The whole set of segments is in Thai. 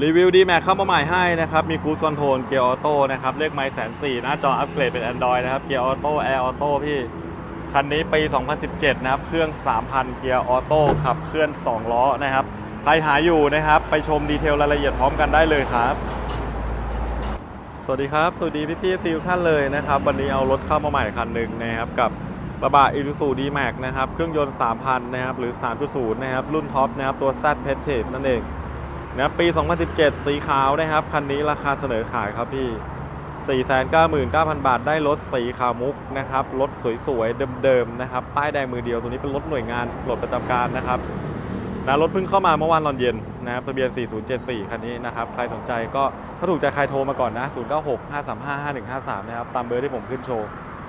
รีวิวดีแม็กเข้ามาใหม่ให้นะครับ มีคู e คอนโทรลเกียร์ออโต้นะครับ เลขไมล์แสนสี่หน้าจออัปเกรดเป็น Android นะครับ เกียร์ออโต้แอร์ออโต้พี่ คันนี้ปี 2017 นะครับ เครื่อง 3,000 เกียร์ออโต้ขับเคลื่อน 2 ล้อนะครับ ใครหาอยู่นะครับ ไปชมดีเทลรายละเอียดพร้อมกันได้เลยครับ สวัสดีครับ สวัสดีพี่พี่ๆซิลท่านเลยนะครับ วันนี้เอารถเข้ามาใหม่คันหนึ่งนะครับกับกระบะ i ิ u ู u d m a x นะครับ เครื่องยนต์ 3,000 นะครับ หรือ 3.0 นะครับ รุ่นท็อปนะครับ ตัว Z p e t e นั่นเอง นะครับปี 2017 สีขาวนะครับ คันนี้ราคาเสนอขายครับพี่ 499,000 บาทได้รถสีขาวมุกนะครับ รถสวยๆ เดิมๆ นะครับ ป้ายแดงมือเดียว ตัวนี้เป็นรถหน่วยงานปลดประจำการนะครับนะรถเพิ่งเข้ามาเมื่อวานตอนเย็นนะครับทะเบียน 4074 คันนี้นะครับ ใครสนใจก็ถ้าถูกใจใครโทรมาก่อนนะ 096 535 5153 นะครับ ตามเบอร์ที่ผมขึ้นโชว์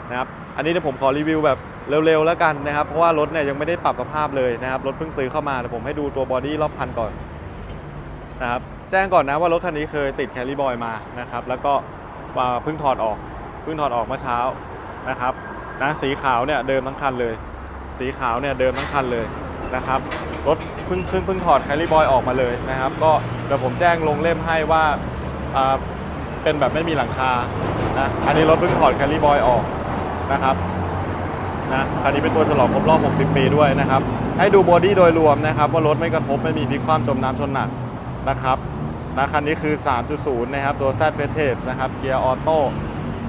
นะครับ อันนี้เดี๋ยวผมขอรีวิวแบบเร็วๆ แล้วกันนะครับ เพราะว่ารถเนี่ยยังไม่ได้ปรับสภาพเลยนะครับ รถเพิ่งซื้อเข้ามาเดี๋ยวผมให้ดูตัวบอดี้รอบคันก่อน นะครับแจ้งก่อนนะว่ารถคันนี้เคยติดแคลริบอยมานะครับ แล้วก็มาเพิ่งถอดออกเพิ่งถอดออกเมื่อเช้านะครับนะสีขาวเนี่ยเดิมทั้งคันเลย สีขาวเนี่ยเดิมทั้งคันเลยนะครับรถเพิ่งเพิ่งเพิ่งถอดแคลริบอยออกมาเลยนะครับ ก็เดี๋ยวผมแจ้งลงเล่มให้ว่าเป็นแบบไม่มีหลังคานะอันนี้รถเพิ่งถอดแคลริบอยออกนะครับนะคันนี้เป็นตัวฉลองครบรอบ 60 ปีด้วยนะครับ ให้ดูบอดี้โดยรวมนะครับ ว่ารถไม่กระทบไม่มีพลิกคว่ำจมน้ำชนหนัก นะครับนะคันนี้คือ 3.0 นะครับ ตัว Z p e t e นะครับ เกียร์ออโต้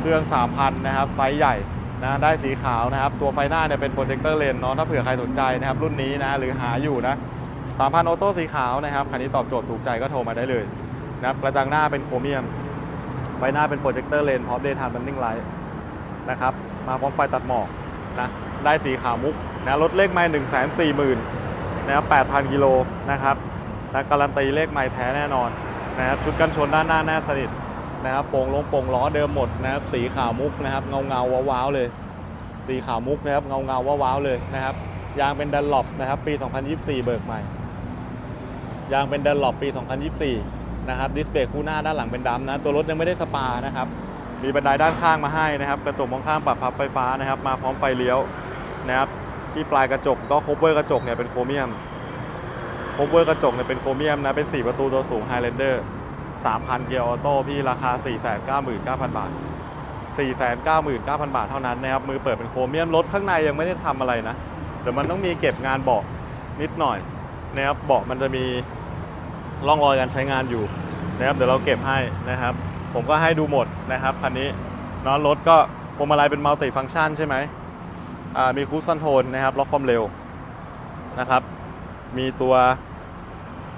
เครื่อง 3,000 นะครับ ไซส์ใหญ่นะได้สีขาวนะครับ ตัวไฟหน้าเนี่ยเป็นโปรเจคเตอร์เลนเนาะถ้าเผื่อใครสนใจนะครับ รุ่นนี้นะ หรือหาอยู่นะ 3,000 ออโต้สีขาวนะครับ คันนี้ตอบโจทย์ถูกใจก็โทรมาได้เลยนะครับกระจังหน้าเป็นโครเมียม ไฟหน้าเป็นโปรเจคเตอร์เลนพร้อมเดย์ไทม์บันนิ่งไลท์นะครับมาพร้อมไฟตัดหมอกนะได้สีขาวมุกนะรถเลขไมล์1 4 0 0 0 0นะครับ8,000กิโลนะครับ นะการันตีเลขไมล์แท้แน่นอนนะครับชุดกันชนด้านหน้าแน่สนิทนะครับโป่งลงโป่งล้อเดิมหมดนะครับสีขาวมุกนะครับเงาเงาว้าวเลย สีขาวมุกนะครับเงาเงาว้าวเลยนะครับยางเป็นดันหลบนะครับปี 2024 เบิกใหม่ ยางเป็นดันหลบปี 2024 นะครับดิสเบรกคู่หน้าด้านหลังเป็นดำนะตัวรถยังไม่ได้สปานะครับมีบันไดด้านข้างมาให้นะครับกระจกมองข้างปรับพับไฟฟ้านะครับมาพร้อมไฟเลี้ยวนะครับที่ปลายกระจกก็โคเวอร์กระจกเนี่ยเป็นโครเมียม โคเวอร์กระจกเนี่ยเป็นโครเมียมนะ เป็น 4 ประตูตัวสูง Highlander 3,000 เกียร์ออโต้พี่ราคา 499,000 บาท 499,000 บาทเท่านั้นนะครับ มือเปิดเป็นโครเมียมรถข้างในยังไม่ได้ทำอะไรนะ เดี๋ยวมันต้องมีเก็บงานเบาะนิดหน่อยนะครับเบาะมันจะมีร่องรอยการใช้งานอยู่นะครับเดี๋ยวเราเก็บให้นะครับ ผมก็ให้ดูหมดนะครับคันนี้เนอะรถก็พวงมาลัยเป็นมัลติฟังก์ชันใช่ไหมมีคู e คอนโทรลนะครับล็อกความเร็วนะครับ มีตัว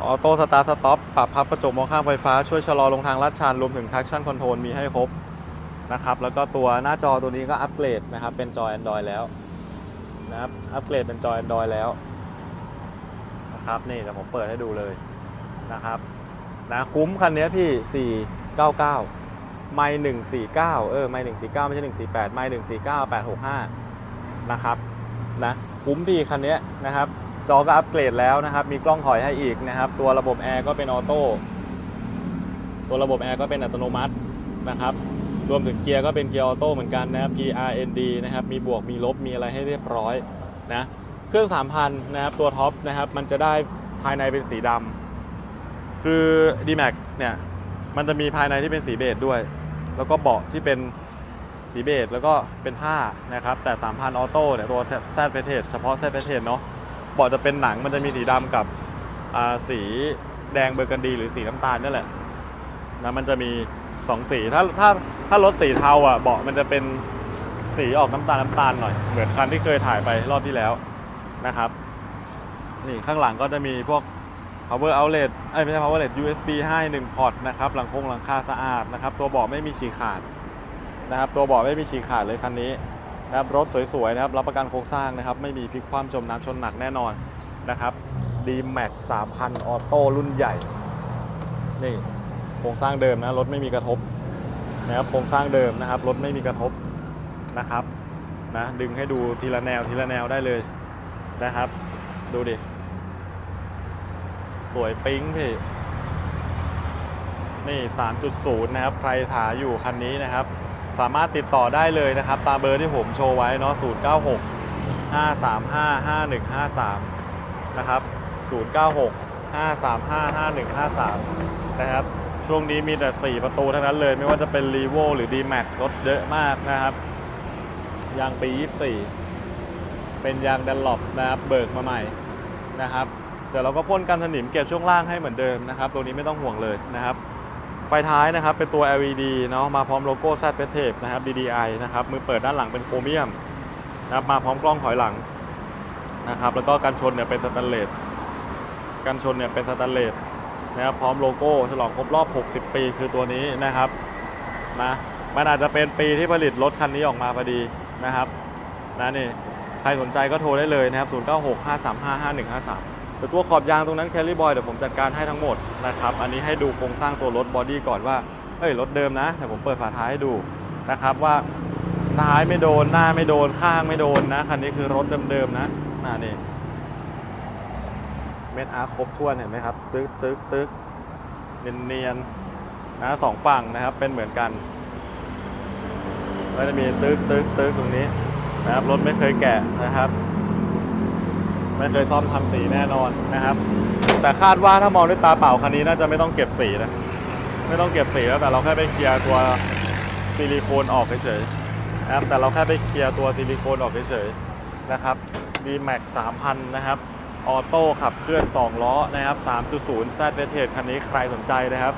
ออโต้สตาร์ทสต็อปปรับพับกระจกมองข้างไฟฟ้า ช่วยชะลอลงทางลาดชันรวมถึง traction control มีให้ครบนะครับ แล้วก็ตัวหน้าจอตัวนี้ก็อัปเกรดนะครับ เป็นจอ Android แล้วนะครับอัปเกรดเป็นจอ Android แล้วนะครับนี่เดี๋ยวผมเปิดให้ดูเลยนะครับนะคุ้มคันนี้พี่ 499 ไม่ 149 เออ ไม่ 149 ไม่ใช่ 148 ไม่ 149 865 นะครับนะคุ้มพี่คันนี้นะครับ จอก็อัปเกรดแล้วนะครับ มีกล้องถอยให้อีกนะครับ ตัวระบบแอร์ก็เป็นออโต้ ตัวระบบแอร์ก็เป็นอัตโนมัตินะครับ รวมถึงเกียร์ก็เป็นเกียร์ออโต้เหมือนกันนะครับ PRND นะครับ มีบวก มีลบ มีอะไรให้เรียบร้อยนะ เครื่อง 3,000 นะครับ ตัวท็อปนะครับ มันจะได้ภายในเป็นสีดำ คือ D-Max เนี่ย มันจะมีภายในที่เป็นสีเบจด้วย แล้วก็เบาะที่เป็นสีเบจแล้วก็เป็นผ้านะครับ แต่ 3,000 ออโต้เนี่ย ตัวแซดเพเทเฉพาะแซดเพเทเนาะ เบาะจะเป็นหนังมันจะมีสีดำกับสีแดงเบอร์กันดีหรือสีน้ำตาลนี่แหละนะมันจะมีสองสีถ้าถ้าถ้ารถสีเทาอะเบาะมันจะเป็นสีออกน้ำตาลน้ำตาลหน่อยเหมือนคันที่เคยถ่ายไปรอบที่แล้วนะครับ นี่ข้างหลังก็จะมีพวก power outlet เอ้ยไม่ใช่ power outlet USB ให้1พอร์ตนะครับหลังคงหลังคาสะอาดนะครับ ตัวเบาะไม่มีฉีกขาดนะครับ ตัวเบาะไม่มีฉีกขาดเลยคันนี้ นะครับรถสวยๆนะครับรับประกันโครงสร้างนะครับไม่มีพลิกคว่ำจมน้ำชนหนักแน่นอนนะครับ D-Max 3,000 ออโต้รุ่นใหญ่ นี่โครงสร้างเดิมนะรถไม่มีกระทบนะครับโครงสร้างเดิมนะครับรถไม่มีกระทบนะครับนะดึงให้ดูทีละแนวทีละแนวได้เลยนะครับ ดูดิ สวยปิ๊งพี่นี่ 3.0 นะครับ ใครถาอยู่คันนี้นะครับ สามารถติดต่อได้เลยนะครับ ตามเบอร์ที่ผมโชว์ไว้เนาะ096 535 5153 นะครับ 096 535 5153 นะครับ ช่วงนี้มีแต่ 4 ประตูทั้งนั้นเลย ไม่ว่าจะเป็น r ีโวหรือ d m a x รถเยอะมากนะครับ ยางปี 24 เป็นยางดันลอปนะครับ เบิกมาใหม่นะครับ เดี๋ยวเราก็พ่นกันสนิมเก็บช่วงล่างให้เหมือนเดิมนะครับ ตัวนี้ไม่ต้องห่วงเลยนะครับ ไฟท้ายนะครับเป็นตัว LED เนาะมาพร้อมโลโก้ Z p e t a p e นะครับ DDI นะครับมือเปิดด้านหลังเป็นโครเมียมนะครับมาพร้อมกล้องถอยหลังนะครับแล้วก็กันชนเนี่ยเป็นสแตนเลสกันชนเนี่ยเป็นสแตนเลสนะครับพร้อมโลโก้ฉลองครบรอบ 60 ปีคือตัวนี้นะครับนะมันอาจจะเป็นปีที่ผลิตรถคันนี้ออกมาพอดีนะครับนะนี่ใครสนใจก็โทรได้เลยนะครับ 096 535 5153 แต่ตัวขอบยางตรงนั้นแคลรี่บอยเดี๋ยวผมจัดการให้ทั้งหมดนะครับ อันนี้ให้ดูโครงสร้างตัวรถบอดี้ก่อนว่าเฮ้ยรถเดิมนะเดี๋ยวผมเปิดฝาท้ายให้ดูนะครับว่าท้ายไม่โดนหน้าไม่โดนข้างไม่โดนนะคันนี้คือรถเดิมๆนะน่านี่เม็ดอาร์ครบถ้วนเห็นไหมครับ ตึกตึกตึกเนียนๆนะสองฝั่งนะครับเป็นเหมือนกันก็จะมีตึกตึกตึกตรงนี้นะครับรถไม่เคยแกะนะครับ ไม่เคยซ่อมทำสีแน่นอนนะครับ แต่คาดว่าถ้ามองด้วยตาเปล่าคันนี้น่าจะไม่ต้องเก็บสีนะไม่ต้องเก็บสีแล้วแต่เราแค่ไปเคลียร์ตัวซิลิโคนออกเฉยๆนะครับแต่เราแค่ไปเคลียร์ตัวซิลิโคนออกเฉยๆนะครับ d m a x 3,000 นะครับออโต้ขับเคลื่อน 2 ล้อนะครับ3.0 Z v e t e คันนี้ใครสนใจนะครับ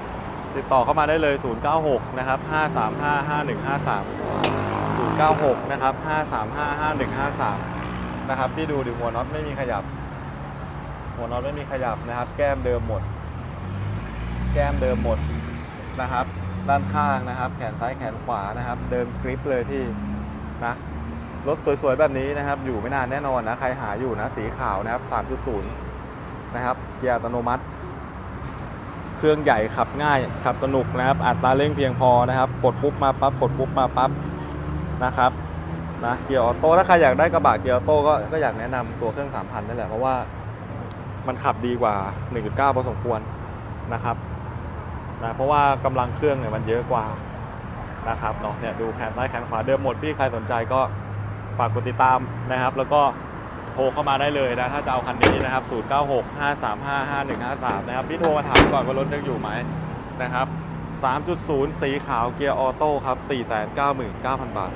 ติดต่อเข้ามาได้เลย 096 นะครับ 535 5153 096 นะครับ 535 5153 นะครับพี่ดูดิหัวน็อตไม่มีขยับ หัวน็อตไม่มีขยับนะครับ แก้มเดิมหมด แก้มเดิมหมดนะครับ ด้านข้างนะครับ แขนซ้ายแขนขวานะครับ เดิมกริปเลยพี่นะรถสวยๆแบบนี้นะครับ อยู่ไม่นานแน่นอนนะใครหาอยู่นะสีขาวนะครับ 3.0 นะครับเกียร์อัตโนมัติ เครื่องใหญ่ขับง่ายขับสนุกนะครับอัตราเร่งเพียงพอนะครับกดปุ๊บมาปั๊บกดปุ๊บมาปั๊บนะครับ นะเกียร์ออโต้ถ้าใครอยากได้กระบะเกียร์ออโต้ก็ก็อยากแนะนำตัวเครื่อง 3,000นั่นแหละเพราะว่ามันขับดีกว่า 1.9พอสมควรนะครับนะเพราะว่ากำลังเครื่องเนี่ยมันเยอะกว่านะครับเนาะเนี่ยดูแขนซ้ายแขนขวาเดิมหมดพี่ใครสนใจก็ฝากกดติดตามนะครับ แล้วก็โทรเข้ามาได้เลยนะ ถ้าจะเอาคันนี้นะครับ 096 535 5153 นะครับพี่โทรมาถามก่อนว่ารถยังอยู่ไหมนะครับ 3.0 สีขาวเกียร์ออโต้ครับ 499,000 บาท